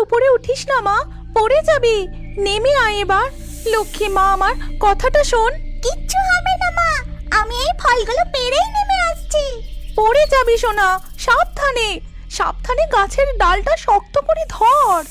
উপরে উঠিস না মা। পড়ে যাবি। নেমে আয় এবার। লক্ষ্মী মা আমার কথাটা শোন। কিচ্ছু হবে না মা। আমি এই ফলগুলো পেরেই নেমে আসছি। পড়ে যাবি সোনা। সাবধানে। সাবধানে গাছের ডালটা শক্ত করে ধর।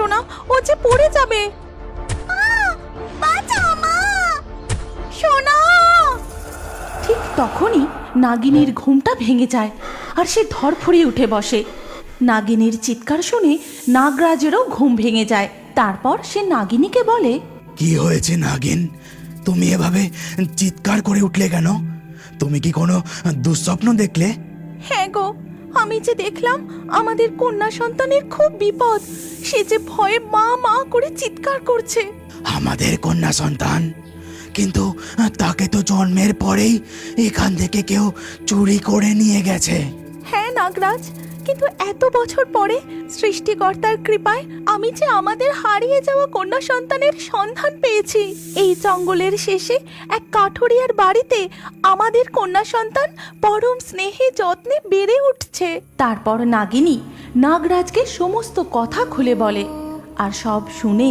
না ও যে পড়ে যাবে। মা বাঁচাও মা। সোনা ঠিক তখনই নাগিনীর ঘুমটা ভেঙে যায় আর সে ধরফড়িয়ে উঠে বসে। নাগিনীর চিৎকার শুনে নাগরাজেরও ঘুম ভেঙে যায়। তারপর সে নাগিনীকে বলে কি হয়েছে নাগিন? তুমি এভাবে চিৎকার করে উঠলে কেন? তুমি কি কোনো দুঃস্বপ্ন দেখলে? হ্যাঁ গো আমি যে দেখলাম আমাদের কন্যা সন্তানের খুব বিপদ সে যে ভয়ে মা মা করে চিৎকার করছে। আমাদের কন্যা সন্তান কিন্তু তাকে তো জন্মের পরেই এখান থেকে কেউ চুরি করে নিয়ে গেছে। হ্যাঁ নাগরাজ কিন্তু এত বছর পরে সৃষ্টিকর্তার কৃপায় আমি যে আমাদের হারিয়ে যাওয়া কন্যা সন্তানের সন্ধান পেয়েছি। এই জঙ্গলের শেষে এক কাঠুরিয়ার বাড়িতে আমাদের কন্যা সন্তান পরম স্নেহে যত্নে বেড়ে উঠছে। তারপর নাগিনী নাগরাজকে সমস্ত কথা খুলে বলে, আর সব শুনে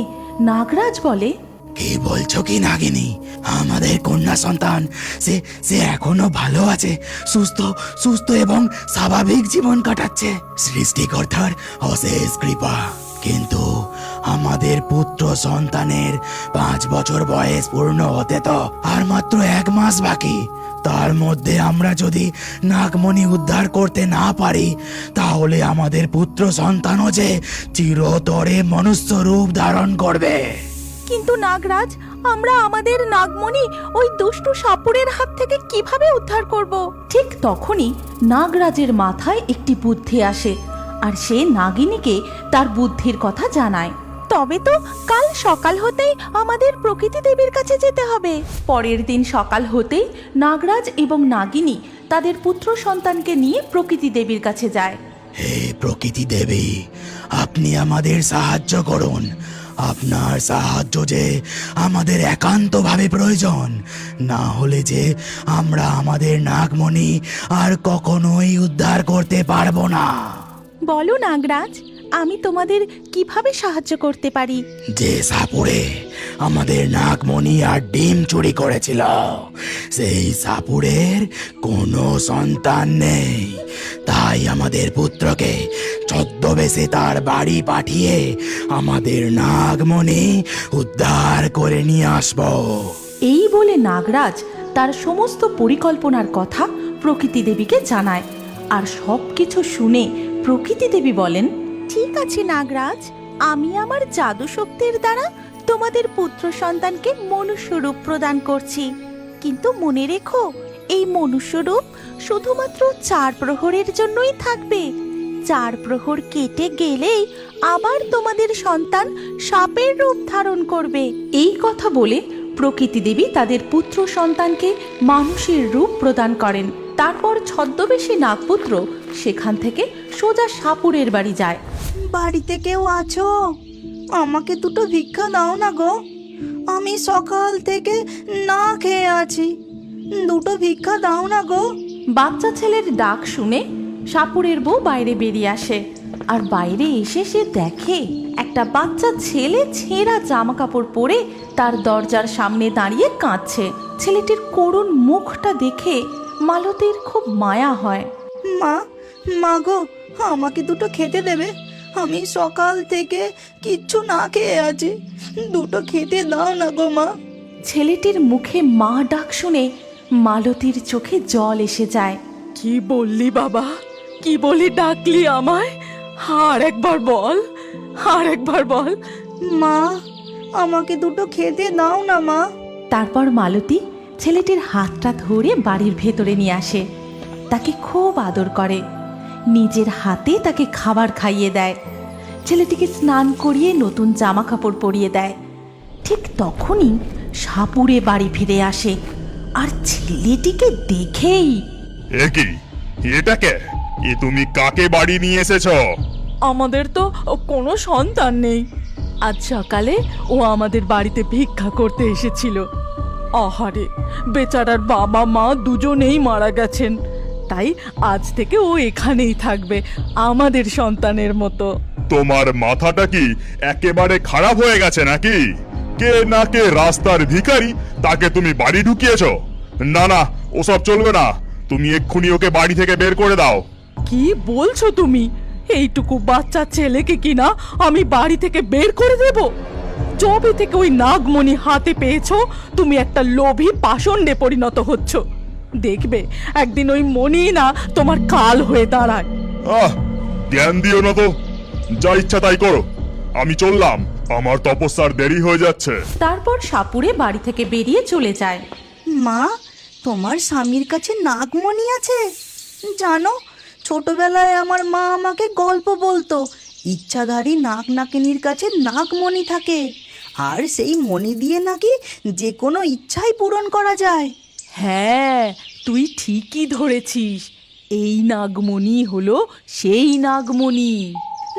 নাগরাজ বলে কি বলছো কি নাগিনী? আমাদের কন্যা সন্তান, সে সে এখনও ভালো আছে, সুস্থ সুস্থ এবং স্বাভাবিক জীবন কাটাচ্ছে। সৃষ্টিকর্তার অশেষ কৃপা। কিন্তু আমাদের পুত্র সন্তানের পাঁচ বছর বয়স পূর্ণ হতে তো আর মাত্র এক মাস বাকি। তার মধ্যে আমরা যদি নাগমণি উদ্ধার করতে না পারি, তাহলে আমাদের পুত্র সন্তানও যে চিরতরে মনুষ্য রূপ ধারণ করবে। কিন্তু নাগরাজ, আমরা আমাদের নাগমণি ওই দুষ্টু সাপুরের হাত থেকে কীভাবে উদ্ধার করব? ঠিক তখনই নাগরাজের মাথায় একটি বুদ্ধি আসে, আর সে নাগিনীকে তার বুদ্ধির কথা জানায়। তবে তো কাল সকাল হতেই আমাদের প্রকৃতি দেবীর কাছে যেতে হবে। পরের দিন সকাল হতেই নাগরাজ এবং নাগিনী তাদের পুত্র সন্তানকে নিয়ে প্রকৃতি দেবীর কাছে যায়। হে প্রকৃতি দেবী, আপনি আমাদের সাহায্য করুন। আপনার সাহায্য যে আমাদের একান্তভাবে প্রয়োজন না হলে যে আমরা আমাদের নাগমণি আর কখনোই উদ্ধার করতে পারব না। বলো নাগরাজ আমি তোমাদের কীভাবে সাহায্য করতে পারি? যে সাপুরে আমাদের নাগমণি আর ডিম চুরি করেছিল সেই সাপুরের কোনো সন্তান নেই। তাই আমাদের পুত্রকে ছদ্মবেশে তার বাড়ি পাঠিয়ে আমাদের নাগমণি উদ্ধার করে নিয়ে আসব। এই বলে নাগরাজ তার সমস্ত পরিকল্পনার কথা প্রকৃতি দেবীকে জানায়। আর সব কিছু শুনে প্রকৃতি দেবী বলেন ঠিক আছে নাগরাজ আমি আমার জাদু শক্তির দ্বারা তোমাদের পুত্র সন্তানকে মনুষ্যরূপ প্রদান করছি। কিন্তু মনে রেখো এই মনুষ্যরূপ শুধুমাত্র চার প্রহরের জন্যই থাকবে। চার প্রহর কেটে গেলেই আবার তোমাদের সন্তান সাপের রূপ ধারণ করবে। এই কথা বলে প্রকৃতি দেবী তাদের পুত্র সন্তানকে মানুষের রূপ প্রদান করেন। তারপর ছদ্মবেশী নাগপুত্র সেখান থেকে সোজা সাপুরের বাড়ি যায়। বাড়িতে কেউ আছো? আমাকে দুটো ভিক্ষা দাও না গো। আমি সকাল থেকে না খেয়ে আছি। দুটো ভিক্ষা দাও না গো। বাচ্চা ছেলের ডাক শুনে সাপুরের বউ বাইরে বেরিয়ে আসে। আর বাইরে এসে সে দেখে একটা বাচ্চা ছেলে ছেঁড়া জামা কাপড় পরে তার দরজার সামনে দাঁড়িয়ে কাঁদছে। ছেলেটির করুণ মুখটা দেখে মালতীর খুব মায়া হয়। মা মা গো আমাকে দুটো খেতে দেবে। আমি সকাল থেকে কিচ্ছু না খেয়ে আছি। দুটো খেতে দাও না গো মা। ছেলেটির মুখে মা ডাক শুনে মালতীর চোখে জল এসে যায়। কি বললি বাবা? কি বলি ডাকলি আমায়? আর একবার বল আর একবার বল। মা আমাকে দুটো খেতে দাও না মা। তারপর মালতী ছেলেটির হাতটা ধরে বাড়ির ভেতরে নিয়ে আসে। তাকে খুব আদর করে। নিজের হাতে তাকে খাবার খাইয়ে দেয়। ছেলেটিকে স্নান করিয়ে নতুন জামা কাপড় পরিয়ে দেয়। ঠিক তখনই সাপুরে বাড়ি ফিরে আসে। আর ছেলেটিকে দেখেই এ কি? এটা কে? এ তুমি কাকে বাড়ি নিয়ে এসেছ? আমাদের তো কোনো সন্তান নেই। আজ সকালে ও আমাদের বাড়িতে ভিক্ষা করতে এসেছিল। আহারে বেচারার বাবা মা দুজনেই মারা গেছেন। তাই আজ থেকে ও এখানেই থাকবে আমাদের সন্তানের মতো। তোমার মাথাটা কি একেবারে খারাপ হয়ে গেছে নাকি? কে না কে রাস্তার ভিখারি তাকে তুমি বাড়ি ঢুকিয়েছো? না না ওসব চলবে না। তুমি এক্ষুনি ওকে বাড়ি থেকে বের করে দাও। কি বলছো তুমি? এইটুকু বাচ্চা ছেলেকে কিনা আমি বাড়ি থেকে বের করে দেব? যবে থেকে ওই নাগমণি হাতে পেয়েছ তুমি একটা লোভী পাষণ্ডে পরিণত হচ্ছ। দেখবে একদিন ওই মনি না তোমার কাল হয়ে দাঁড়ায়। আহ জ্ঞান দিও না তো। যা ইচ্ছা তাই করো। আমি চললাম। আমার তপস্যার দেরি হয়ে যাচ্ছে। তারপর সাপুরে বাড়ি থেকে বেরিয়ে চলে যায়। মা তোমার স্বামীর কাছে নাগমণি আছে? জানো ছোটবেলায় আমার মা আমাকে গল্প বলতো। ইচ্ছাধারী নাক নাকিনীর কাছে নাগমণি থাকে। আর সেই মণি দিয়ে নাকি যে কোনো ইচ্ছাই পূরণ করা যায়। হ্যাঁ তুই ঠিকই ধরেছিস। এই নাগমণি হলো সেই নাগমণি।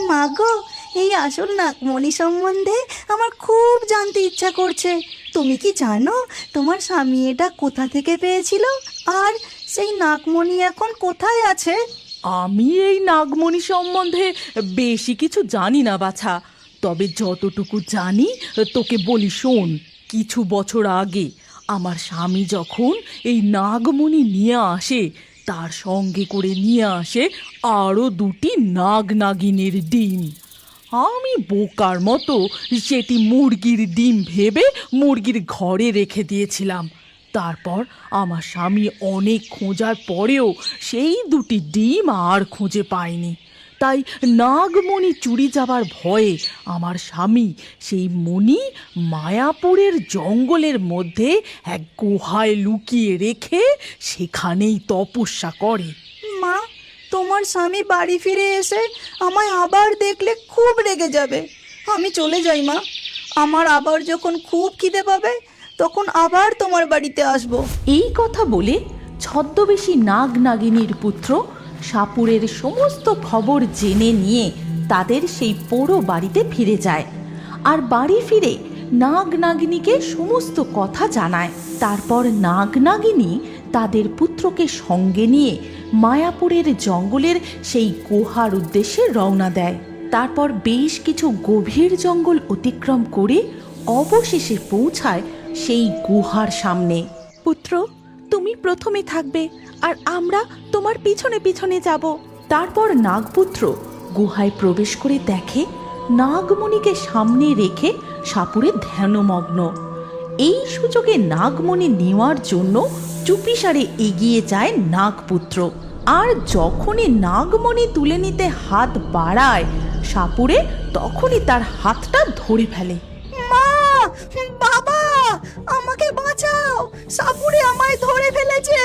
মা গো এই আসল নাগমণি সম্বন্ধে আমার খুব জানতে ইচ্ছা করছে। তুমি কি জানো তোমার স্বামী এটা কোথা থেকে পেয়েছিল? আর সেই নাগমণি এখন কোথায় আছে? আমি এই নাগমণি সম্বন্ধে বেশি কিছু জানি না, বাছা। তবে যতটুকু জানি, তোকে বলি, শোন, কিছু বছর আগে আমার স্বামী যখন এই নাগমণি নিয়ে আসে, তার সঙ্গে করে নিয়ে আসে আরও দুটি নাগ নাগিনের ডিম। আমি বোকার মতো সেটি মুরগির ডিম ভেবে মুরগির ঘরে রেখে দিয়েছিলাম। তারপর আমার স্বামী অনেক খোঁজার পরেও সেই দুটি ডিম আর খুঁজে পায়নি। তাই নাগমণি চুরি যাবার ভয়ে আমার স্বামী সেই মণি মায়াপুরের জঙ্গলের মধ্যে এক গুহায় লুকিয়ে রেখে সেখানেই তপস্যা করে। মা, তোমার স্বামী বাড়ি ফিরে এসে আমায় আবার দেখলে খুব রেগে যাবে। আমি চলে যাই, মা। আমার আবার যখন খুব খিদে পাবে তখন আবার তোমার বাড়িতে আসব। এই কথা বলে ছদ্মবেশী নাগ নাগিনীর পুত্র সাপুরের সমস্ত খবর জেনে নিয়ে তাদের সেই পোড়ো বাড়িতে ফিরে যায় আর বাড়ি ফিরে নাগ নাগিনীকে সমস্ত কথা জানায়। তারপর নাগ নাগিনী তাদের পুত্রকে সঙ্গে নিয়ে মায়াপুরের জঙ্গলের সেই গুহার উদ্দেশ্যে রওনা দেয়। তারপর বেশ কিছু গভীর জঙ্গল অতিক্রম করে অবশেষে পৌঁছায় সেই গুহার সামনে। পুত্র তুমি প্রথমে থাকবে আর আমরা তোমার পিছনে পিছনে যাব। তারপর নাগপুত্র গুহায় প্রবেশ করে দেখে নাগমণিকে সামনে রেখে সাপুরে ধ্যানমগ্ন। এই সুযোগে নাগমণি নেওয়ার জন্য চুপিসারে এগিয়ে যায় নাগপুত্র। আর যখনই নাগমণি তুলে নিতে হাত বাড়ায় সাপুরে তখনই তার হাতটা ধরে ফেলে। মা আমাকে বাঁচাও। সাপুরে আমায় ধরে ফেলেছে।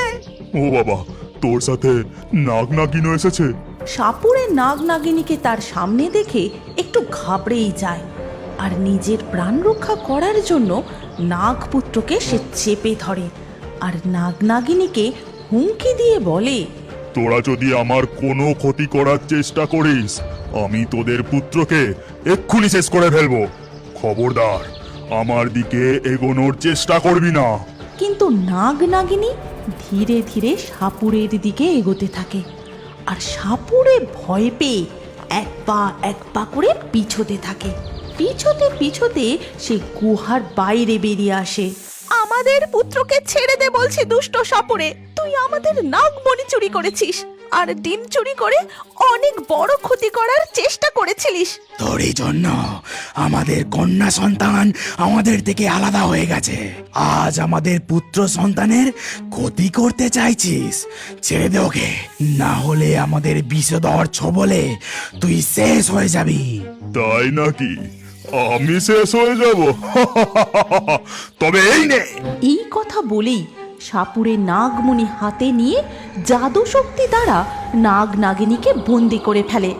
ও বাবা তোর সাথে নাগ নাগিনও এসেছে? সাপুরে নাগ নাগিনীকে তার সামনে দেখে একটু ঘাবড়েই যায় আর নিজের প্রাণ রক্ষা করার জন্য নাগপুত্রকে সে চেপে ধরে আর নাগ নাগিনীকে হুমকি দিয়ে বলে তোরা যদি আমার কোনো ক্ষতি করার চেষ্টা করিস আমি তোদের পুত্রকে এক্ষুনি শেষ করে ফেলব। খবরদার। আমার দিকে এগোনোর চেষ্টা করবি না। কিন্তু নাগ নাগিনী ধীরে ধীরে সাপুরের দিকে এগোতে থাকে আর সাপুরে ভয় পেয়ে এক পা এক পা করে পিছোতে থাকে। পিছোতে পিছোতে সে গুহার বাইরে বেরিয়ে আসে। আমাদের পুত্রকে ছেড়ে দে বলছি দুষ্ট সাপুরে। তুই আমাদের নাগমণি চুরি করেছিস। আর ডিম চুরি করে অনেক বড় ক্ষতি করার চেষ্টা করেছিলিস। তোর এই জন্য আমাদের কন্যা সন্তান আমাদের থেকে আলাদা হয়ে গেছে। আজ আমাদের পুত্র সন্তানের ক্ষতি করতে চাইছিস। ছেড়ে দে ওকে। না হলে আমাদের বিষধর ছবলে তুই শেষ হয়ে যাবি। তাই নাকি? আমি শেষ হয়ে যাব। তবে এই নে। এই কথা বলেই সাপুরে নাগমণি হাতে নিয়ে জাদু শক্তি দ্বারা নাগ নাগিনীকে বন্দি করে ফেলে।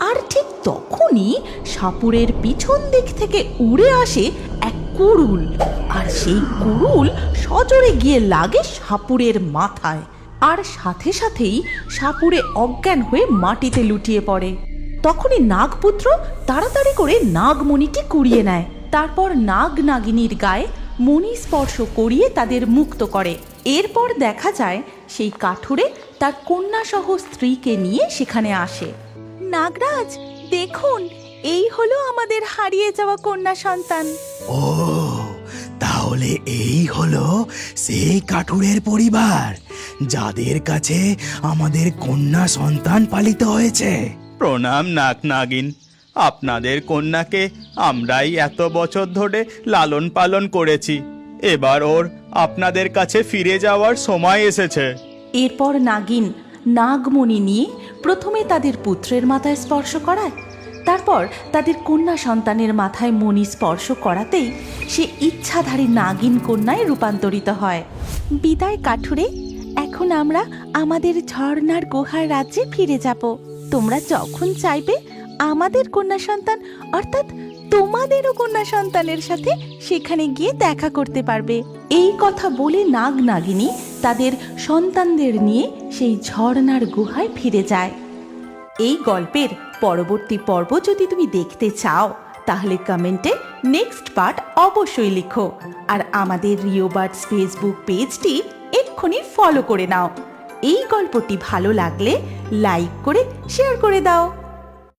আর ঠিক তখনই সাপুরের পিছন দিক থেকে উড়ে আসে এক কুরুল আর সেই কুরুল সজোরে গিয়ে লাগে সাপুরের মাথায়। আর সাথে সাথেই সাপুরে অজ্ঞান হয়ে মাটিতে লুটিয়ে পড়ে। তখনই নাগপুত্র তাড়াতাড়ি করে নাগমণিটি কুড়িয়ে নেয়। তারপর নাগ নাগিনীর গায়ে মণি স্পর্শ করিয়ে তাদের মুক্ত করে। এরপর দেখা যায় সেই কাঠুরে তার কন্যাসহ স্ত্রীকে নিয়ে সেখানে আসে। নাগরাজ দেখুন এই হলো আমাদের হারিয়ে যাওয়া কন্যা সন্তান। ও তাহলে এই হলো সেই কাঠুরের পরিবার যাদের কাছে আমাদের কন্যা সন্তান পালিত হয়েছে। প্রণাম নাক নাগিন আপনাদের কন্যাকে আমরাই এত বছর ধরে লালন পালন করেছি। এবার ওর আপনাদের কাছে ফিরে যাওয়ার সময় এসেছে। এরপর নাগিন নাগমণি নিয়ে প্রথমে তাদের পুত্রের মাথায় স্পর্শ করায়, তারপর তাদের কন্যা সন্তানের মাথায় মণি স্পর্শ করাতেই সে ইচ্ছাধারী নাগিন কন্যায় রূপান্তরিত হয়। বিদায় কাঠুরে, এখন আমরা আমাদের ঝর্ণার গুহার রাজ্যে ফিরে যাব। তোমরা যখন চাইবে আমাদের কন্যা সন্তান, অর্থাৎ তোমাদেরও কন্যা সন্তানের সাথে সেখানে গিয়ে দেখা করতে পারবে। এই কথা বলে নাগ নাগিনী তাদের সন্তানদের নিয়ে সেই ঝর্ণার গুহায় ফিরে যায়। এই গল্পের পরবর্তী পর্ব যদি তুমি দেখতে চাও, তাহলে কমেন্টে নেক্সট পার্ট অবশ্যই লিখো। আর আমাদের রিওবার্ডস ফেসবুক পেজটি এক্ষুনি ফলো করে নাও। এই গল্পটি ভালো লাগলে লাইক করে শেয়ার করে দাও।